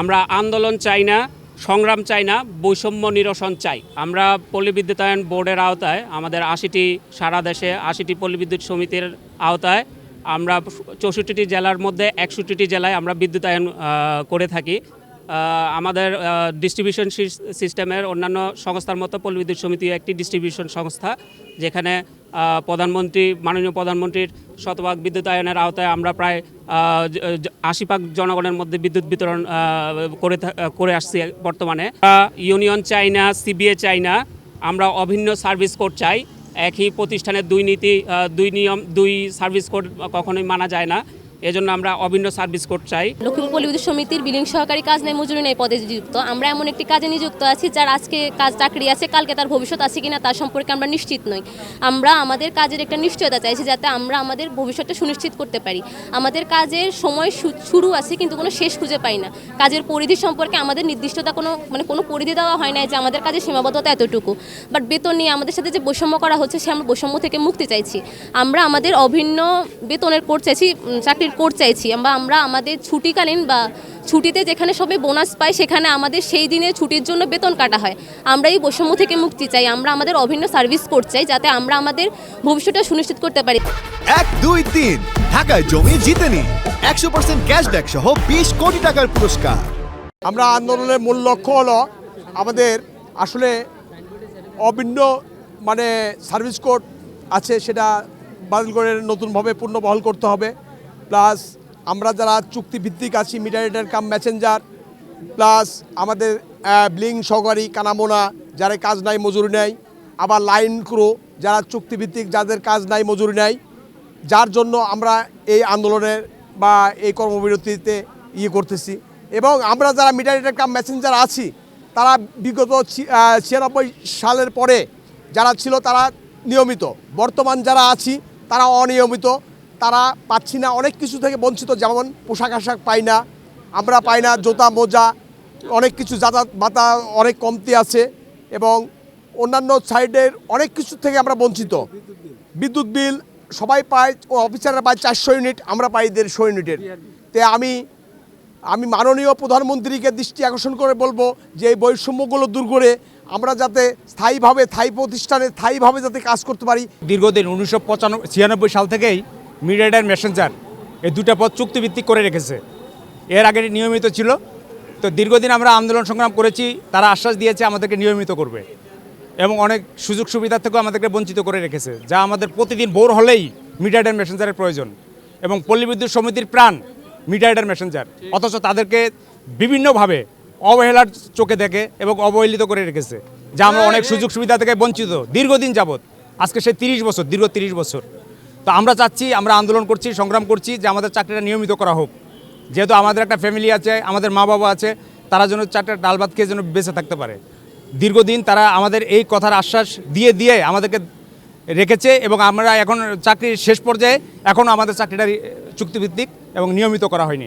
আমরা আন্দোলন চাই না, সংগ্রাম চাই না, বৈষম্য নিরসন চাই। আমরা পল্লী বিদ্যুতায়ন বোর্ডের আওতায়, আমাদের আশিটি সারা দেশে আশিটি পল্লী বিদ্যুৎ সমিতির আওতায় আমরা চৌষট্টিটি জেলার মধ্যে একষট্টিটি জেলায় আমরা বিদ্যুতায়ন করে থাকি। আমাদের ডিস্ট্রিবিউশন সিস্টেমের অন্যান্য সংস্থার মতো পল্লী বিদ্যুৎ সমিতিও একটি ডিস্ট্রিবিউশন সংস্থা, যেখানে প্রধানমন্ত্রী, মাননীয় প্রধানমন্ত্রীর শতভাগ বিদ্যুতায়নের আওতায় আমরা প্রায় আশি ভাগ জনগণের মধ্যে বিদ্যুৎ বিতরণ করে করে আসছি বর্তমানে। ইউনিয়ন চাই না সিবিএ চাই না আমরা অভিন্ন সার্ভিস কোড চাই। একই প্রতিষ্ঠানের দুই নীতি দুই নিয়ম, দুই সার্ভিস কোড কখনোই মানা যায় না। এজন্য আমরা অভিন্ন সার্ভিস কোড চাই। লক্ষ্মীপুর পল্লী সমিতির বিলিং সহকারী কাজ নেই মজুরি নেই পদে নিযুক্ত। আমরা এমন একটি কাজে নিযুক্ত আছি যার আজকে কাজ চাকরি আছে কালকে তার ভবিষ্যৎ আছে কিনা তার সম্পর্কে আমরা নিশ্চিত নই। আমরা আমাদের কাজের একটা নিশ্চয়তা চাইছি যাতে আমরা আমাদের ভবিষ্যৎটা সুনিশ্চিত করতে পারি। আমাদের কাজের সময় শুরু আছে কিন্তু কোনো শেষ খুঁজে পাই না। কাজের পরিধি সম্পর্কে আমাদের নির্দিষ্টতা কোনো মানে কোনো পরিধি দেওয়া হয় না যে আমাদের কাজের সীমাবদ্ধতা এতটুকু। বাট বেতন নিয়ে আমাদের সাথে যে বৈষম্য করা হচ্ছে সে আমরা বৈষম্য থেকে মুক্তি চাইছি। আমরা আমাদের অভিন্ন বেতনের কোর্স চাইছি উম, কোর্স চাইছি। বা আমরা আমাদের ছুটিকালীন বা ছুটিতে যেখানে সবাই বোনাস পায় সেখানে আমাদের সেই দিনে ছুটির জন্য বেতন কাটা হয়। আমরা এই বৈষম্য থেকে মুক্তি চাই। আমরা আমাদের অভিন্ন সার্ভিস কোর্স চাই যাতে আমরা আমাদের ভবিষ্যৎটা সুনিশ্চিত করতে পারি। এক দুই তিন। ঢাকায় জমি জিতে নিন একশো পার্সেন্ট ক্যাশব্যাক সহ বিশ কোটি টাকার পুরস্কার। আমরা আন্দোলনের মূল লক্ষ্য হলো আমাদের আসলে অভিন্ন মানে সার্ভিস কোড আছে সেটা বাতিল করে নতুনভাবে পূর্ণবহল করতে হবে। প্লাস আমরা যারা চুক্তিভিত্তিক আছি মিডিয়েটার কাম মেসেঞ্জার প্লাস আমাদের ব্লিং, সহকারী, কানামোনা, যারা কাজ নাই, মজুরি নেয় আবার লাইন ক্রো, যারা চুক্তিভিত্তিক, যাদের কাজ নাই, মজুরি নেয় যার জন্য আমরা এই আন্দোলনের বা এই কর্মবিরতিতে ইয়ে করতেছি। এবং আমরা যারা মিডিয়েটার কাম মেসেঞ্জার আছি, তারা বিগত ছিয়ানব্বই সালের পরে যারা ছিল তারা নিয়মিত। বর্তমান যারা আছি, তারা অনিয়মিত। তারা পাচ্ছি না, অনেক কিছু থেকে বঞ্চিত, যেমন পোশাক আশাক পাই না, আমরা পাই না, জুতা, মোজা, অনেক কিছু, যাতায়াত ভাতা অনেক কমতি আছে এবং অন্যান্য সাইডের অনেক কিছু থেকে আমরা বঞ্চিত। বিদ্যুৎ বিল সবাই পায়, ও অফিসাররা পায় চারশো ইউনিট, আমরা পাই দেড়শো ইউনিটের। তে আমি আমি মাননীয় প্রধানমন্ত্রীকে দৃষ্টি আকর্ষণ করে বলব যে এই বৈষম্যগুলো দূর করে আমরা যাতে স্থায়ীভাবে, স্থায়ী প্রতিষ্ঠানে স্থায়ীভাবে যাতে কাজ করতে পারি। দীর্ঘদিন উনিশশো সাল থেকেই মিডিয়েটার মেসেঞ্জার এই দুটা পদ চুক্তিভিত্তিক করে রেখেছে। এর আগে নিয়মিত ছিল। তো দীর্ঘদিন আমরা আন্দোলন সংগ্রাম করেছি, তারা আশ্বাস দিয়েছে আমাদেরকে নিয়মিত করবে। এবং অনেক সুযোগ সুবিধা থেকেও আমাদেরকে বঞ্চিত করে রেখেছে, যা আমাদের প্রতিদিন বোর হলেই মিডিয়েটার মেসেঞ্জারের প্রয়োজন। এবং পল্লী বিদ্যুৎ সমিতির প্রাণ মিডিয়েটার মেসেঞ্জার। অথচ তাদেরকে বিভিন্নভাবে অবহেলার চোখে দেখে এবং অবহেলিত করে রেখেছে, যা আমরা অনেক সুযোগ সুবিধা থেকে বঞ্চিত দীর্ঘদিন যাবৎ। আজকে সে তিরিশ বছর, দীর্ঘ তিরিশ বছর। তো আমরা চাচ্ছি, আমরা আন্দোলন করছি, সংগ্রাম করছি যে আমাদের চাকরিটা নিয়মিত করা হোক। যেহেতু আমাদের একটা ফ্যামিলি আছে, আমাদের মা বাবা আছে, তারা যেন চারটা ডাল ভাত খেয়ে যেন বেঁচে থাকতে পারে। দীর্ঘদিন তারা আমাদের এই কথার আশ্বাস দিয়ে দিয়ে আমাদেরকে রেখেছে এবং আমরা এখন চাকরির শেষ পর্যায়ে এখনও আমাদের চাকরিটা চুক্তিভিত্তিক এবং নিয়মিত করা হয়নি।